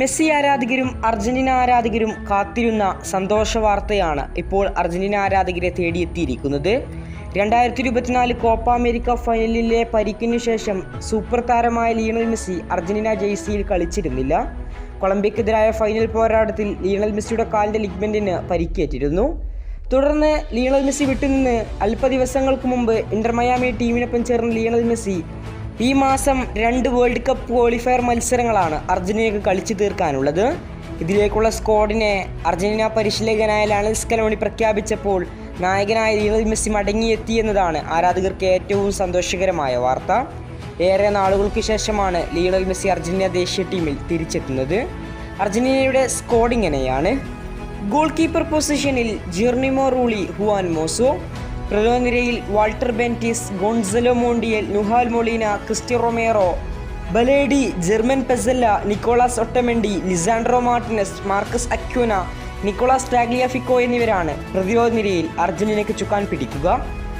Messi ആരാധകരും Argentina ആരാധകരും കാത്തിരുന്ന സന്തോഷ വാർത്തയാണ് ഇപ്പോൾ അർജന്റീന ആരാധകരെ തേടിയെത്തിയിരിക്കുന്നത്. രണ്ടായിരത്തി ഇരുപത്തിനാല് കോപ്പ അമേരിക്ക ഫൈനലിലെ പരിക്കിനു ശേഷം സൂപ്പർ താരമായ ലിയണൽ മെസ്സി അർജന്റീന ജേഴ്സിയിൽ കളിച്ചിരുന്നില്ല. കൊളംബിയക്കെതിരായ ഫൈനൽ പോരാട്ടത്തിൽ ലിയണൽ മെസ്സിയുടെ കാലിന്റെ ലിഗ്മെന്റിന് പരിക്കേറ്റിരുന്നു. തുടർന്ന് ലിയണൽ മെസ്സി വിട്ടുനിന്ന് അല്പ ദിവസങ്ങൾക്ക് മുമ്പ് ഇന്റർ മയാമി ടീമിനൊപ്പം ചേർന്ന ലിയണൽ മെസ്സി ഈ മാസം രണ്ട് വേൾഡ് കപ്പ് ക്വാളിഫയർ മത്സരങ്ങളാണ് അർജന്റീനയ്ക്ക് കളിച്ചു തീർക്കാനുള്ളത്. ഇതിലേക്കുള്ള സ്ക്വാഡിനെ അർജന്റീന പരിശീലകനായ ലാനൽ സ്കലോണി പ്രഖ്യാപിച്ചപ്പോൾ നായകനായ ലിയോ മെസ്സി മടങ്ങിയെത്തിയെന്നതാണ് ആരാധകർക്ക് ഏറ്റവും സന്തോഷകരമായ വാർത്ത. ഏറെ നാളുകൾക്ക് ശേഷമാണ് ലിയണൽ മെസ്സി അർജന്റീന ദേശീയ ടീമിൽ തിരിച്ചെത്തുന്നത്. അർജന്റീനയുടെ സ്കോഡിങ്ങനെയാണ് ഗോൾ കീപ്പർ പൊസിഷനിൽ Geronimo Rulli Juan Musso പ്രലോനിരയിൽ Walter Benitez Gonzalo Montiel Nahuel Molina Cristian Romero Balerdi German Pezzella Nicolas Otamendi Lisandro Martinez Marcos Acuna Nicolas Tagliafico എന്നിവരാണ് പ്രതിരോധ നിരയിൽ അർജന്റീനയ്ക്ക് ചുക്കാൻ പിടിക്കുക.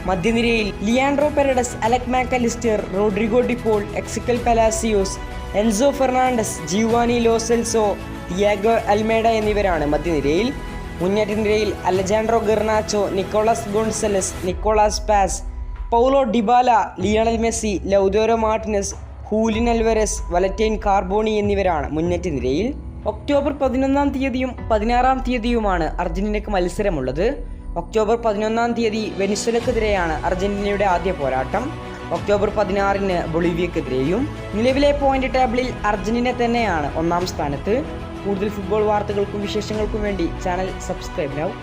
മധ്യനിരയിൽ Leandro Paredes Alexis Mac Allister Rodrigo De Paul Exequiel Palacios Enzo Fernandez Giovani Lo Celso Thiago Almada എന്നിവരാണ് മധ്യനിരയിൽ മുന്നേറ്റ നിരയിൽ Alejandro Garnacho Nicolas Gonzalez Nicolas Paz Paulo Dybala Lionel Messi Lautaro Martinez Julian Alvarez Valentin Carboni എന്നിവരാണ് മുന്നേറ്റ നിരയിൽ October പതിനൊന്നാം തീയതിയും പതിനാറാം തീയതിയുമാണ് അർജന്റീനയ്ക്ക് മത്സരമുള്ളത്. ഒക്ടോബർ പതിനൊന്നാം തീയതി വെനിസ്വലക്കെതിരെയാണ് അർജന്റീനയുടെ ആദ്യ പോരാട്ടം. ഒക്ടോബർ പതിനാറിന് ബൊളീവിയക്കെതിരെയും. നിലവിലെ പോയിന്റ് ടേബിളിൽ അർജന്റീന തന്നെയാണ് ഒന്നാം സ്ഥാനത്ത്. കൂടുതൽ ഫുട്ബോൾ വാർത്തകൾക്കും വിശേഷങ്ങൾക്കും വേണ്ടി ചാനൽ സബ്സ്ക്രൈബ് ആവും